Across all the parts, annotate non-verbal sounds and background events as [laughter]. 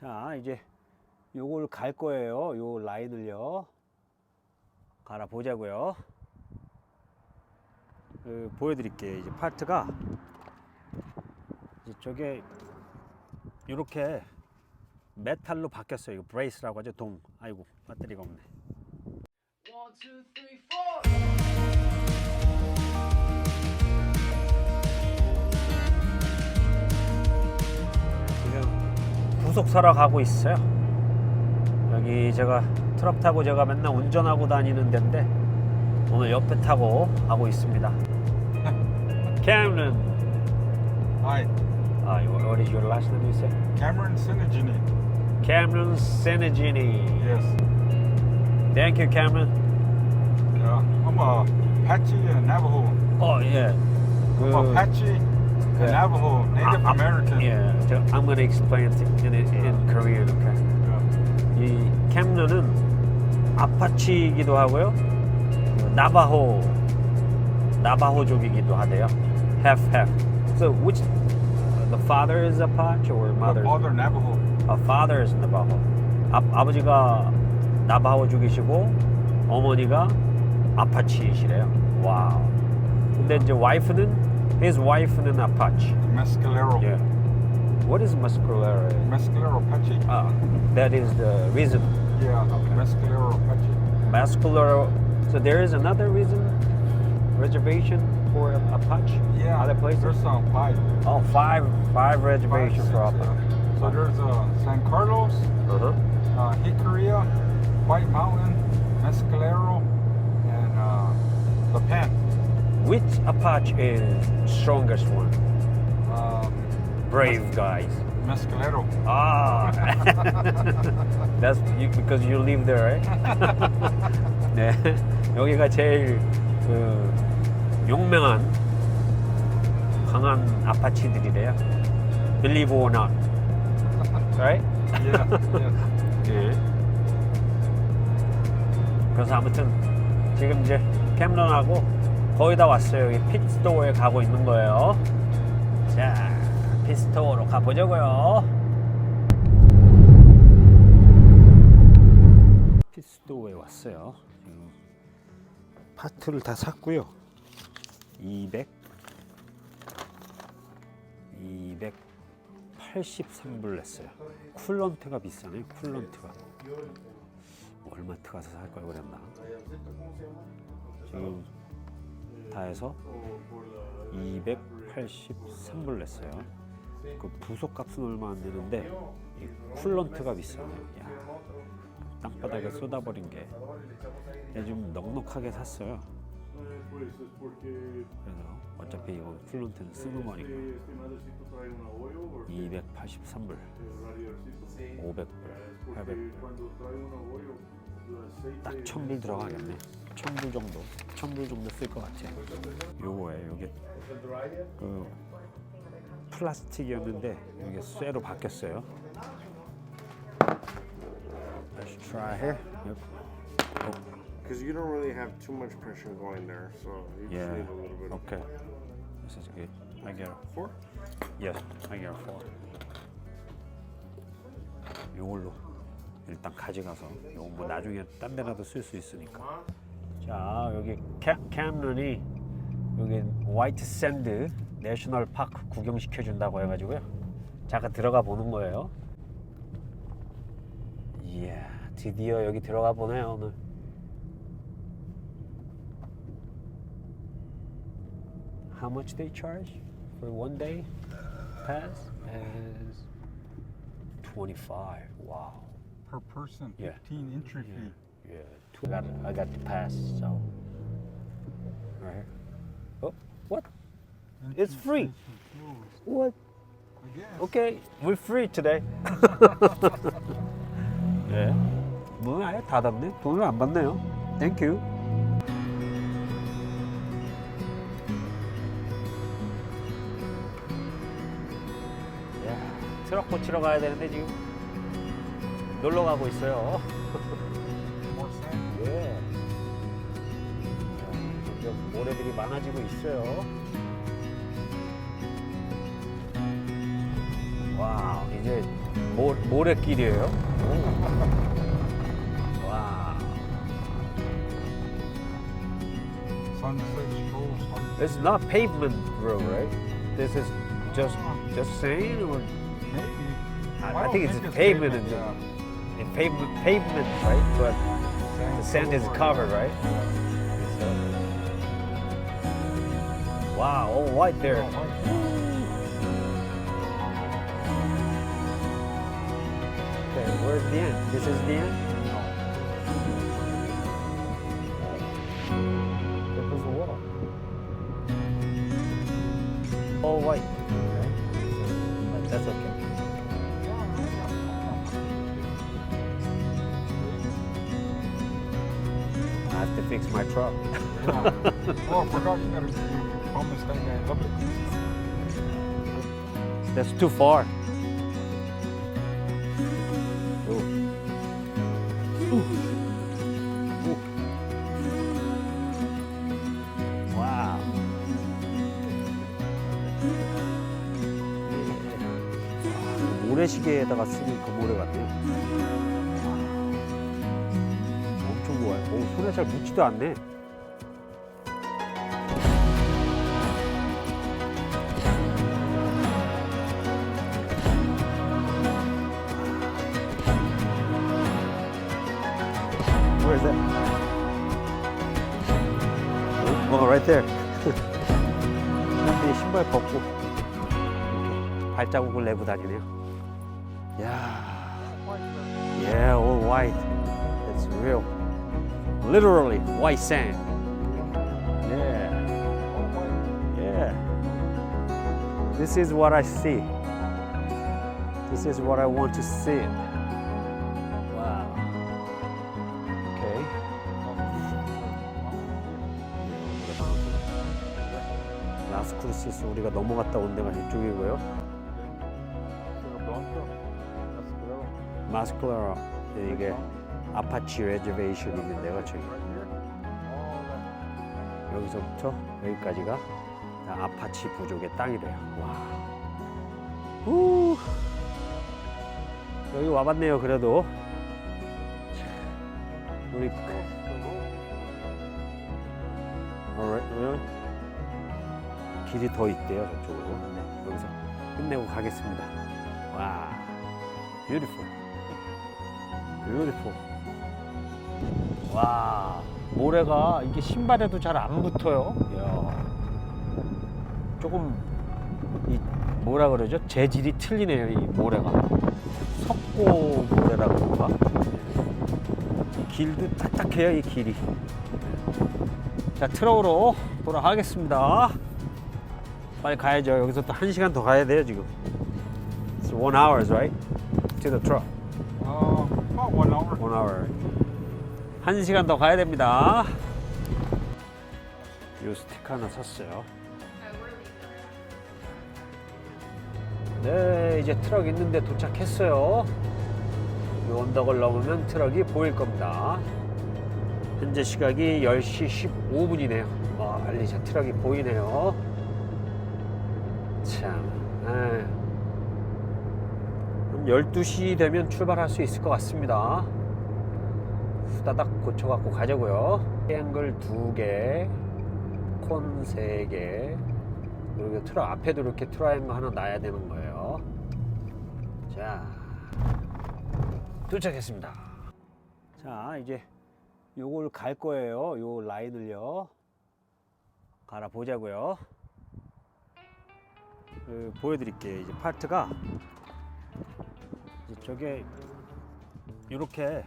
자, 이제 요걸 갈 거예요. 요 라인을요. 갈아 보자고요. 그 보여드릴게요. 이제 파트가 이제 저게 이렇게 메탈로 바뀌었어요. 이거 브레이스라고 하죠. 동. 아이고 배터리가 없네. One, two, three, 지금 부속사러 가고 있어요. 여기 제가 트럭 타고 제가 맨날 운전하고 다니는 데인데 오늘 옆에 타고 가고 있습니다. Cameron, Hi, uh, what is your last name? You say? Cameron Synergy. Cameron Senegini. Yes. Thank you, Cameron. Yeah. I'm a Apache and Navajo. Oh yeah. I'm Apache and Yeah. Navajo, Native 아, 아, American. Yeah, so I'm gonna explain it in, in Korean, okay? Yeah. 이 캠런은 아파치이기도 하고요. 그 나바호 나바호족이기도 하대요. Half half. So which the father is Apache or mother? father Navajo. A father is Navajo. 아, 아버지가 나바호족이시고 어머니가 아파치이시래요. 와우. 근데 이제 와이프는 his wife는 Apache. Mescalero. Yeah. What is muscular? Mescalero Apache. Ah, that is the reason. Yeah. Mescalero Apache. Muscular. So there is another reason, reservation for Apache. Yeah. Other places. There's some five. Oh, five, five five, reservations six, for yeah. So there's uh, San Carlos, Uh-huh. uh, White Mountain, Mescalero, and uh, La Pan. Which Apache is strongest one? Um, Brave guys. Mescalero. Ah, that's you, because you live there, right? 네, 여기가 제일 그 용맹한 강한 아파치들이래요. Believe or not, right? Yeah. yeah. 예. 그래서 아무튼 지금 이제 캠런하고 거의 다 왔어요. 여기 핏스토어에 가고 있는 거예요. 자, 핏스토어로 가보자고요. 핏스토어에 왔어요. 파트를 다 샀고요. 200, 283불 냈어요. 쿨런트가 비싸네. 쿨런트가. 월마트 가서 살 걸 그랬나? 지금 다 해서 283불 냈어요. 그 부속 값은 얼마 안 되는데 이 쿨런트가 비싸네. 야, 땅바닥에 쏟아버린 게좀 넉넉하게 샀어요. 그래서 어차피 이거 쿨런트는 쓰는 거니까 283불, 500불, 800불 딱 1000불 들어가겠네 1000불 정도 1000불 정도 쓸 것 같아요 요거예요 요게 그 플라스틱이었는데 이게 쇠로 바뀌었어요 Let's try here Yep. Because you don't really have too much pressure going there, so you just Yeah. need a little bit. Okay This is good I get a Four? Yes, I get a four. 이걸로 일단 가져가서 이거 뭐 나중에 딴 데라도 쓸 수 있으니까. 자 여기 캠, 캠런이 여기 화이트 샌드 내셔널 파크 구경시켜 준다고 해가지고요. 잠깐 들어가 보는 거예요. 이야 드디어 여기 들어가 보네요 오늘. How much they charge for one day pass? Is 25. Wow. Per person, Yeah. 15 entry fee. Yeah. I got I got the pass, so right here. Oh, what? It's Entry free. fee closed, What? I guess. Okay, we're free today. 예. 문 아예 닫았네. 돈을 안 받네요. 땡큐. 야, 트럭 고치러 가야 되는데 지금 놀러 가고 있어요. Sand. 예. 점점 모래들이 많아지고 있어요. 와우, 이제 모, 모래길이에요. 와. Sunset Shores. It's not pavement road, right? This is just just saying or Maybe. I, I think it's pavement, and pavement pavement, right? But the sand is covered, right? So, wow, all white there. Okay, where's the end? This is the end. There was the wall. All white. Okay. But that's okay. Fix my truck. Oh, I forgot you gotta promise that guy. Love it. That's too far. Ooh. Ooh. Ooh. Wow. 예. 모래시계에다가 쓰는 그 모래 좋아요. 오, 손에 잘 묻지도 않네. Oh, oh, 신발 벗고 발자국을 내고 다니네요. 야, yeah, all white. It's real. Literally white sand. Yeah, yeah. This is what I see. This is what I want to see. Wow. Okay. 라스크루시스 우리가 넘어갔다 온 데가 이쪽이고요. 마스클라라 이게 아파치 레저베이션 있는 데가 저기. 여기서부터 여기까지가 다 아파치 부족의 땅이래요. 와. 우. 여기 와봤네요. 그래도 우리 really? 길이 더 있대요 저쪽으로. 네, 여기서 끝내고 가겠습니다. 와, beautiful, beautiful. 와, 모래가 이게 신발에도 잘 안 붙어요. 이야. 조금 이 뭐라 그러죠? 재질이 틀리네요 이 모래가. 석고 모래라 그런가? 이 길도 딱딱해요 이 길이. 자 트럭으로 돌아가겠습니다. 빨리 가야죠. 여기서 또 한 시간 더 가야 돼요 지금. It's one hours, right? To the truck. Uh, about one hour. One hour. 한 시간 더 가야 됩니다. 요 스티커 하나 샀어요. 네, 이제 트럭 있는데 도착했어요. 이 언덕을 넘으면 트럭이 보일 겁니다. 현재 시각이 10시 15분이네요. 아, 알리샤 트럭이 보이네요. 참, 아, 한 12시 되면 출발할 수 있을 것 같습니다. 후다닥 고쳐갖고 가자고요. 앵글 2개, 콘 3개, 그리고 트럭 앞에도 이렇게 트라이앵글 하나 놔야 되는 거예요. 자, 도착했습니다. 자, 이제 요걸 갈 거예요. 요 라인을요. 갈아 보자고요. 그 보여드릴게요. 이제 파트가 이제 저게 이렇게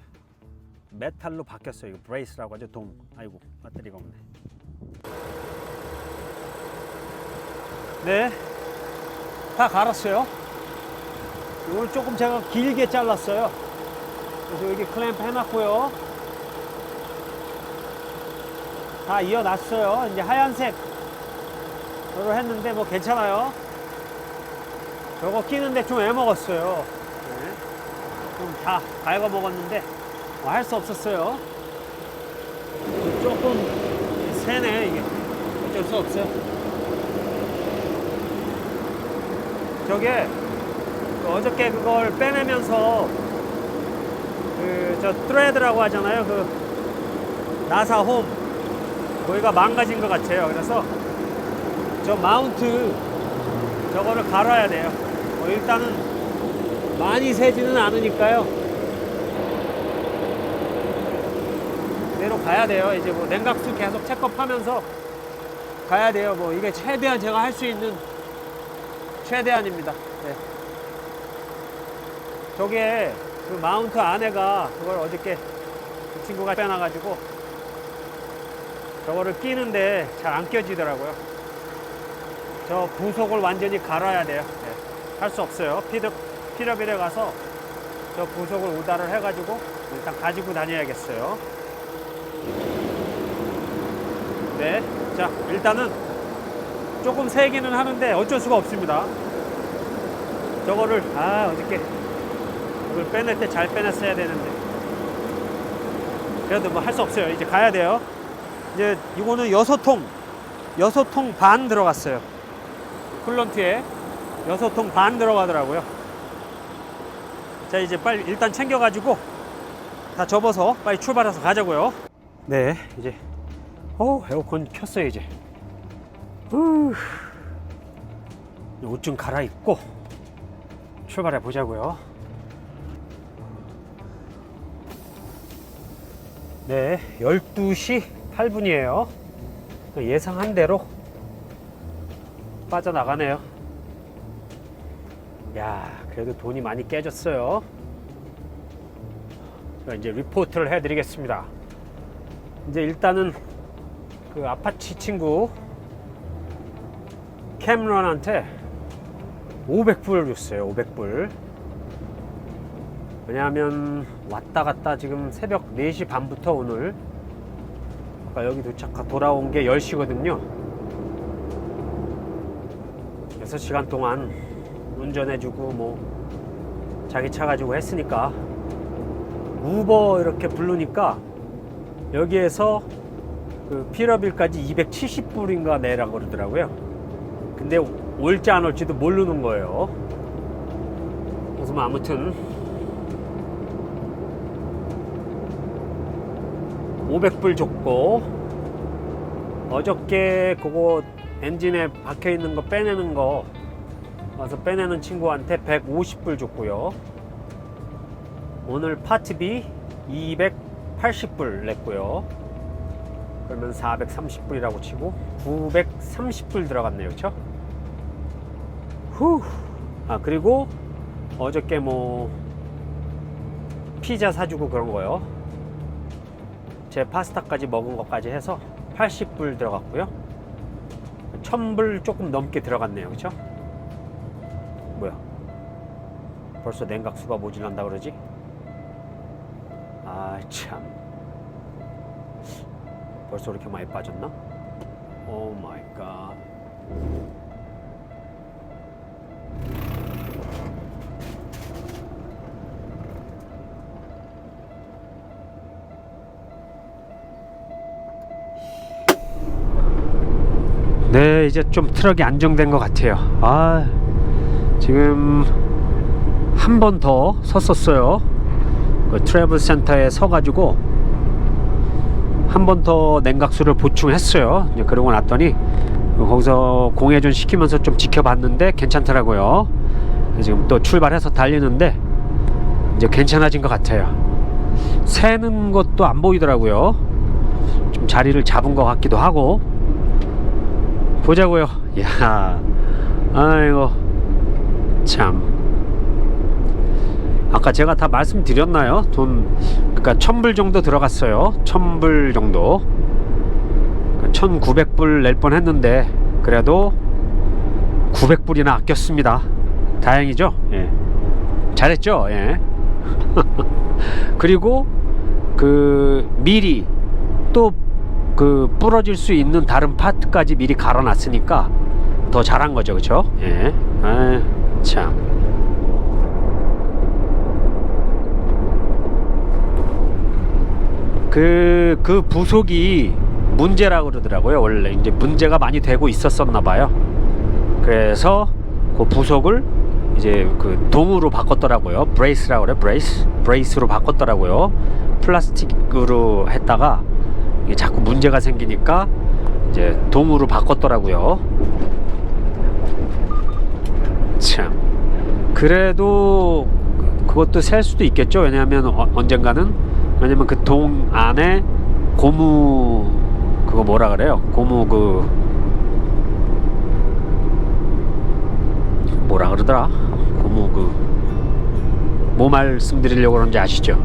메탈로 바뀌었어요. 이거 브레이스라고 하죠. 동. 아이고 배터리가 없네. 네, 다 갈았어요. 이걸 조금 제가 길게 잘랐어요. 그래서 여기 클램프 해놨고요. 다 이어놨어요. 이제 하얀색 으로 했는데 뭐 괜찮아요. 저거 끼는데 좀 애먹었어요. 네. 좀다 갉아 먹었는데 뭐 할 수 없었어요. 조금 세네 이게 어쩔 수 없어요. 저게 그 어저께 그걸 빼내면서 그 저 트레드라고 하잖아요. 그 나사 홈 거기가 망가진 것 같아요. 그래서 저 마운트 저거를 갈아야 돼요. 뭐 일단은 많이 새지는 않으니까요. 그대로 가야 돼요. 이제 뭐 냉각수 계속 체크업하면서 가야 돼요. 뭐 이게 최대한 제가 할 수 있는 최대한입니다. 네. 저게 그 마운트 안에가 그걸 어저께 그 친구가 빼놔가지고 저거를 끼는데 잘 안 껴지더라고요. 저 부속을 완전히 갈아야 돼요. 할수 없어요. 피드, 피러빌에 가서 저 부속을 우다를 해가지고 일단 가지고 다녀야겠어요. 네. 자, 일단은 조금 세기는 하는데 어쩔 수가 없습니다. 저거를, 아, 어저께 이걸 빼낼 때 잘 빼냈어야 되는데. 그래도 뭐 할 수 없어요. 이제 가야 돼요. 이제 이거는 여섯 통, 여섯 통 반 들어갔어요. 쿨런트에 여섯 통 반 들어가더라고요. 자, 이제 빨리 일단 챙겨가지고 다 접어서 빨리 출발해서 가자고요. 네, 이제 어 에어컨 켰어요 이제. 옷 좀 갈아입고 출발해 보자고요. 네, 12시 8분이에요. 예상한 대로 빠져나가네요. 야, 그래도 돈이 많이 깨졌어요. 자, 이제 리포트를 해드리겠습니다. 이제 일단은 그 아파치 친구 캠런한테 500불 줬어요. 500불. 왜냐하면 왔다 갔다 지금 새벽 4시 반부터 오늘 아까 여기 도착 돌아온 게 10시거든요. 6시간 동안 운전해주고 뭐 자기 차 가지고 했으니까 우버 이렇게 부르니까 여기에서 그 피러빌까지 270불인가 내라고 그러더라고요. 근데 올지 안 올지도 모르는 거예요. 그래서 뭐 아무튼 500불 줬고 어저께 그거 엔진에 박혀 있는 거 빼내는 거 와서 빼내는 친구한테 150불 줬고요. 오늘 파트비 280불 냈고요. 그러면 430불이라고 치고 930불 들어갔네요. 그쵸? 후. 아, 그리고 어저께 뭐 피자 사주고 그런 거요. 제 파스타까지 먹은 것까지 해서 80불 들어갔고요. 1000불 조금 넘게 들어갔네요. 그쵸? 뭐야? 벌써 냉각수가 모질란다 그러지? 아, 참. 벌써 이렇게 많이 빠졌나? 오 마이 갓. 네, 이제 좀 트럭이 안정된 것 같아요. 아, 지금 한 번 더 섰었어요. 그 트래블 센터에 서가지고 한 번 더 냉각수를 보충했어요. 그러고 났더니 거기서 공회전 시키면서 좀 지켜봤는데 괜찮더라고요. 지금 또 출발해서 달리는데 이제 괜찮아진 것 같아요. 새는 것도 안 보이더라고요. 좀 자리를 잡은 것 같기도 하고 보자고요. [laughs] 야, 아이고 참. 아까 제가 다 말씀드렸나요? 돈 그러니까 천불 정도 들어갔어요. 천불 정도. 1,900불 낼 뻔 했는데 그래도 900불이나 아꼈습니다. 다행이죠? 예. 잘했죠? 예. [laughs] 그리고 그 미리 또 그 부러질 수 있는 다른 파트까지 미리 갈아놨으니까 더 잘한 거죠, 그렇죠? 예. 아, 참. 그, 그 부속이 문제라고 그러더라고요. 원래 이제 문제가 많이 되고 있었었나 봐요. 그래서 그 부속을 이제 그 동으로 바꿨더라고요. 브레이스라고 그래, 브레이스. 브레이스로 바꿨더라고요. 플라스틱으로 했다가 이게 자꾸 문제가 생기니까 이제 동으로 바꿨더라고요. 참. 그래도 그것도 셀 수도 있겠죠. 왜냐하면 어- 언젠가는 왜냐면 그 동 안에 고무 그거 뭐라 그래요? 고무 그 뭐라 그러더라? 고무 그 뭐 말씀드리려고 그러는지 아시죠?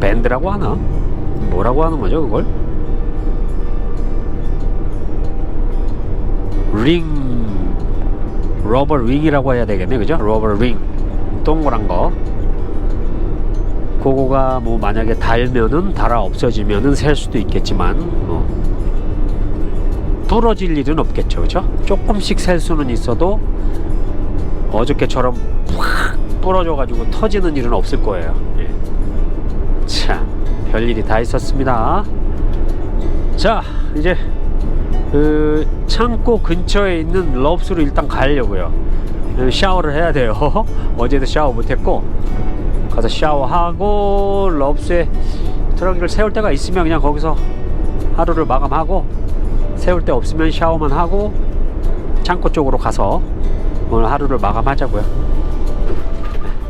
밴드라고 하나? 뭐라고 하는 거죠 그걸? 링 러버 링이라고 해야 되겠네 그죠? 러버 링 동그란 거 그거가 뭐 만약에 달면은 달아 없어지면은 셀 수도 있겠지만 뭐 부러질 일은 없겠죠 그죠? 조금씩 셀 수는 있어도 어저께처럼 확 부러져 가지고 터지는 일은 없을 거예요 예. 참 별일이 다 있었습니다 자 이제 그 창고 근처에 있는 럽스로 일단 가려고요. 그 샤워를 해야 돼요. [laughs] 어제도 샤워 못했고 가서 샤워하고 럽스에 트럭을 세울 때가 있으면 그냥 거기서 하루를 마감하고 세울 때 없으면 샤워만 하고 창고 쪽으로 가서 오늘 하루를 마감하자고요.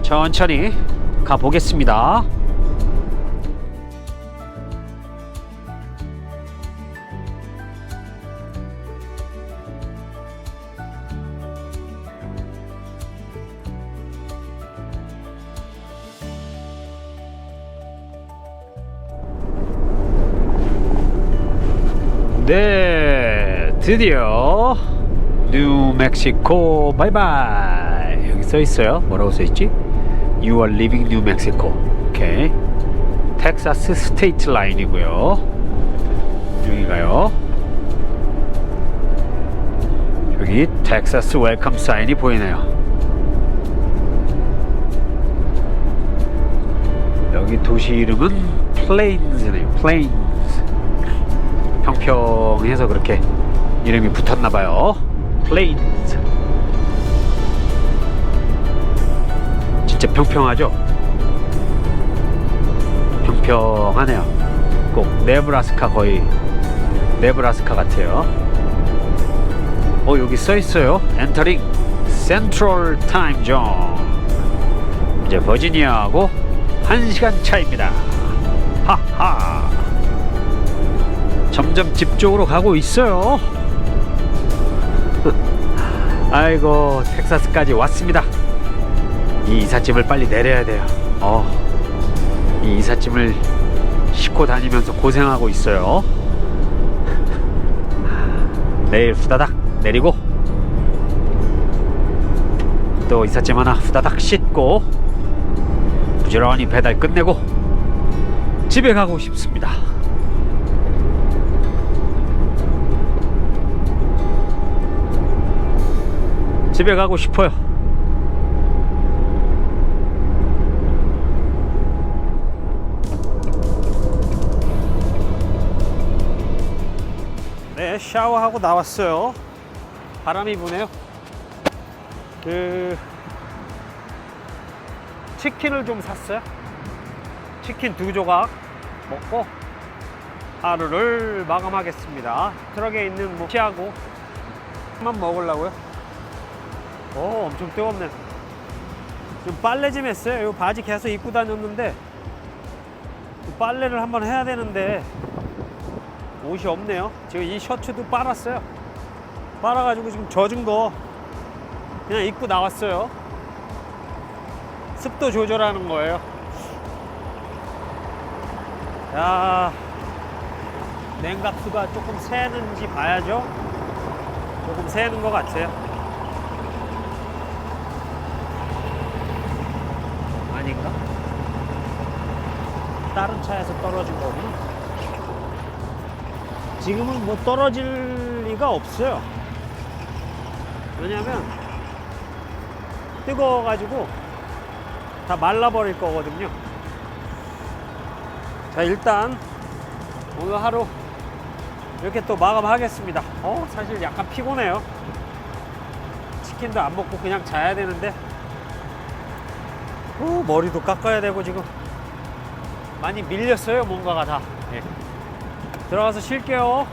천천히 가 보겠습니다. 드디어 뉴멕시코 바이바이 여기 써 있어요. 뭐라고 써 있지? You are leaving New Mexico. 오케이. 텍사스 스테이트 라인이고요. 여기가요. 여기 텍사스 웰컴 사인이 보이네요. 여기 도시 이름은 플레인즈네요. 플레인즈. 평평해서 그렇게 이름이 붙었나 봐요. 플레인즈. 진짜 평평하죠? 평평하네요. 꼭 네브라스카 거의 네브라스카 같아요. 어 여기 써 있어요. 엔터링 센트럴 타임 존. 이제 버지니아하고 1시간 차입니다. 하하. 점점 집 쪽으로 가고 있어요. 아이고 텍사스까지 왔습니다. 이 이삿짐을 빨리 내려야 돼요. 어, 이 이삿짐을 싣고 다니면서 고생하고 있어요. [laughs] 내일 후다닥 내리고 또 이삿짐 하나 후다닥 싣고 부지런히 배달 끝내고 집에 가고 싶습니다. 집에 가고 싶어요. 네, 샤워하고 나왔어요. 바람이 부네요. 그 치킨을 좀 샀어요. 치킨 두 조각 먹고 하루를 마감하겠습니다. 트럭에 있는 뭐 치하고 만 먹으려고요. 오 엄청 뜨겁네. 좀 빨래 좀 했어요. 이 바지 계속 입고 다녔는데 이 빨래를 한번 해야 되는데 옷이 없네요. 지금 이 셔츠도 빨았어요. 빨아가지고 지금 젖은 거 그냥 입고 나왔어요. 습도 조절하는 거예요. 야 냉각수가 조금 새는지 봐야죠. 조금 새는 것 같아요 아닌가? 다른 차에서 떨어진 거구나. 지금은 뭐 떨어질 리가 없어요. 왜냐면 뜨거워가지고 다 말라버릴 거거든요. 자, 일단 오늘 하루 이렇게 또 마감하겠습니다. 어, 사실 약간 피곤해요. 치킨도 안 먹고 그냥 자야 되는데 오, 머리도 깎아야 되고 지금 많이 밀렸어요 뭔가가 다 예. 들어가서 쉴게요